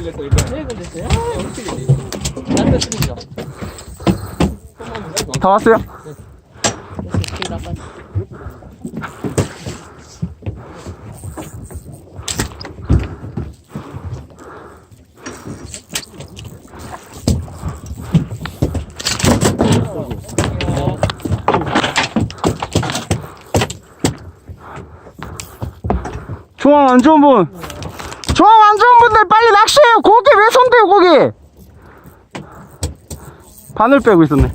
걸렸어 이거. 네 걸렸어요? 다 왔어요? 조항 안 좋은 분. 안 좋은 분들 빨리 낚시해요. 고기 왜 손대요, 고기? 바늘 빼고 있었네.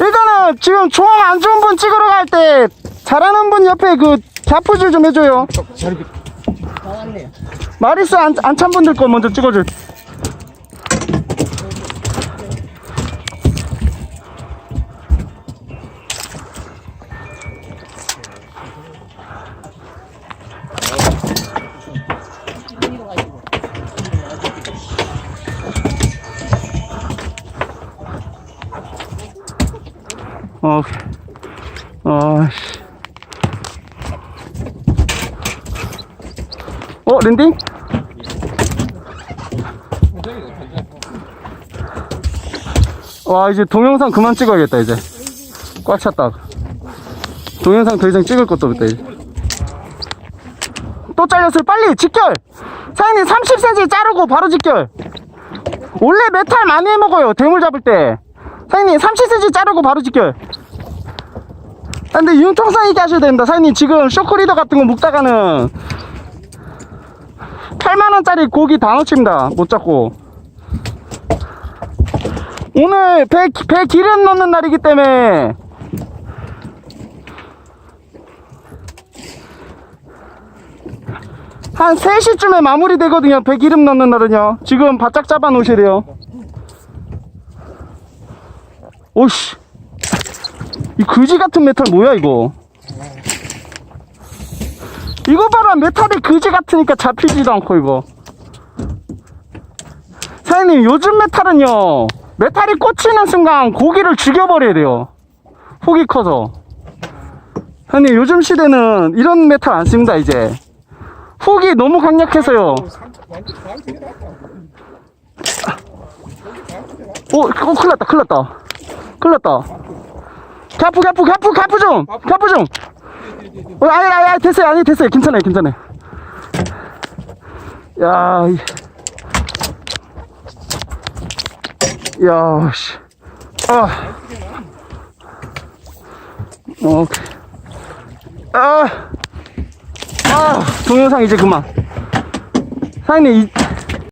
일단은 지금 조항 안 좋은 분 찍으러 갈 때 잘하는 분 옆에 그 갸프질 좀 해줘요. 다 왔네요. 마리스 안, 안 찬 분들 거 먼저 찍어줘. 어, 어, 씨. 어, 랜딩? 와, 이제 동영상 그만 찍어야겠다, 이제. 꽉 찼다. 동영상 더 이상 찍을 것도 없다, 이제. 또 잘렸어요. 빨리, 직결! 사장님, 30cm 자르고 바로 직결! 원래 메탈 많이 해먹어요, 대물 잡을 때. 사장님 30cm 자르고 바로 직결 아, 근데 융통성 있게 하셔야 됩니다. 사장님 지금 쇼크리더 같은 거 묶다가는 8만원짜리 고기 다 놓칩니다. 못 잡고. 오늘 배, 배 기름 넣는 날이기 때문에. 한 3시쯤에 마무리 되거든요 배 기름 넣는 날은요. 지금 바짝 잡아 놓으셔야 돼요 오씨. 이 그지 같은 메탈 뭐야 이거? 이거 봐라 메탈이 그지 같으니까 잡히지도 않고 이거. 사장님 요즘 메탈은요 메탈이 꽂히는 순간 고기를 죽여버려야 돼요. 폭이 커서. 사장님 요즘 시대는 이런 메탈 안 씁니다 이제. 훅이 너무 강력해서요. 오, 어, 큰일 났다, 큰일 났다. 큰일 났다. 갸프, 갸프, 갸프, 갸프 좀! 갸프 좀! 어, 아니, 아니, 아니, 됐어요, 아니, 됐어요. 괜찮아요, 괜찮아요. 야, 이. 야, 씨. 아. 오케이. 아. 아, 동영상 이제 그만. 사장님, 이,